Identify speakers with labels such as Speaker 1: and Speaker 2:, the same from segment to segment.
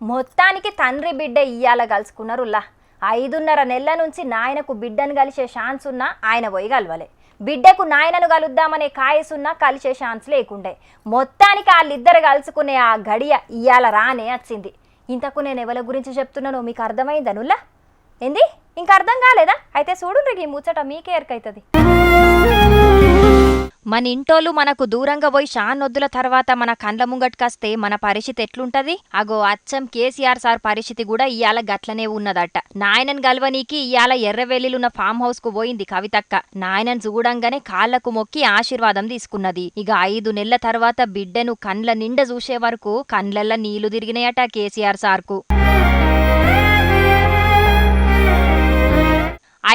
Speaker 1: మొత్తానికి తండ్రి బిడ్డ ఇయ్యాల కలుసుకున్నారులా ఐదున్నర నెలల నుంచి నాయనకు బిడ్డను కలిసే ఛాన్స్ ఉన్నా ఆయన పోయి కలవలే. బిడ్డకు నాయనను కలుద్దామనే కాయసున్నా కలిసే ఛాన్స్ లేకుండే. మొత్తానికి వాళ్ళిద్దరు కలుసుకునే ఆ గడియ ఇయ్యాల రానే వచ్చింది. ఇంతకు నేను ఎవరి గురించి చెప్తున్నానో మీకు అర్థమైందనుల్లా ఏంది? ఇంకా అర్థం కాలేదా? అయితే చూడు ఈ ముచ్చట మీకే ఎరకైతుంది మన ఇంటోళ్ళు మనకు దూరంగా పోయి షానొద్దుల తర్వాత మన కండ్ల ముంగట్కొస్తే మన పరిస్థితి ఎట్లుంటది? అగో అచ్చం కేసీఆర్ సార్ పరిస్థితి కూడా ఇయాల గట్లనే ఉన్నదట. నాయనన్ గల్వనీకి ఇయాల ఎర్రవెల్లిలున్న ఫామ్ హౌస్కు పోయింది కవితక్క. నాయనన్ చూడంగానే కాళ్ళకు మొక్కి ఆశీర్వాదం తీసుకున్నది. ఇక ఐదు నెలల తర్వాత బిడ్డను కండ్ల నిండా చూసే వరకు కండ్లల్ల నీళ్ళు తిరిగినాయట కేసీఆర్ సార్కు.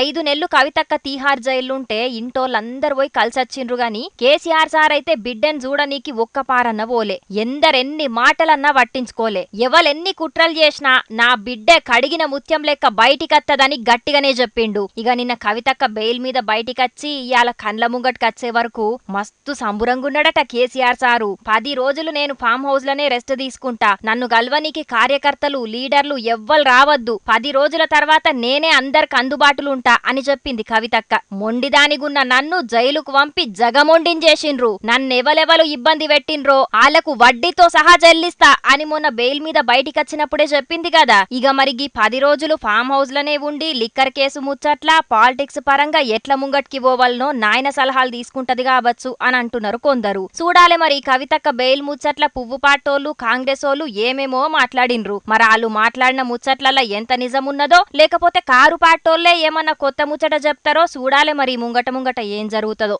Speaker 1: ఐదు నెలలు కవితక్క తీహార్ జైలుంటే ఇంటోళ్ళందరూ పోయి కలిసొచ్చిండ్రు గాని కేసీఆర్ సార్ అయితే బిడ్డను చూడనీకి ఒక్క పారన్న పోలే. ఎందరెన్ని మాటలన్నా పట్టించుకోలే. ఎవలెన్ని కుట్రలు చేసినా నా బిడ్డ కడిగిన ముత్యం లెక్క బయటికత్తదని గట్టిగానే చెప్పిండు. ఇక నిన్న కవితక్క బెయిల్ మీద బయటికచ్చి ఇయాల కండ్ల ముంగట్కొచ్చే వరకు మస్తు సంబురంగున్నాడట కేసీఆర్ సారు. పది రోజులు నేను ఫామ్ హౌస్లోనే రెస్ట్ తీసుకుంటా. నన్ను గల్వనీకి కార్యకర్తలు లీడర్లు ఎవ్వరు రావద్దు. పది రోజుల తర్వాత నేనే అందరికి అందుబాటులో ఉంటా. అని చెప్పింది కవితక్క. మొండిదానిగున్న నన్ను జైలుకు పంపి జగమొండించేసిండ్రు. నన్నెవలెవలు ఇబ్బంది పెట్టిండ్రో ఆళ్ళకు వడ్డీతో సహా చెల్లిస్తా అని మొన్న బెయిల్ మీద బయటికచ్చినప్పుడే చెప్పింది కదా. ఇక మరి గీ పది రోజులు ఫామ్ హౌస్లోనే ఉండి లిక్కర్ కేసు ముచ్చట్లా పాలిటిక్స్ పరంగా ఎట్ల ముంగట్కి పోవాలనో నాయన సలహాలు తీసుకుంటది కావచ్చు అని అంటున్నారు కొందరు. చూడాలి మరి కవితక్క బెయిల్ ముచ్చట్ల పువ్వు పాటోళ్ళు కాంగ్రెస్ వాళ్ళు ఏమేమో మాట్లాడిండ్రు. మరి వాళ్ళు మాట్లాడిన ముచ్చట్లలో ఎంత నిజమున్నదో లేకపోతే కారు పాటోళ్ళే ఏమన్నా కొత్త ముచ్చట చెప్తారో చూడాలి మరి ముంగట ముంగట ఏం జరుగుతుందో.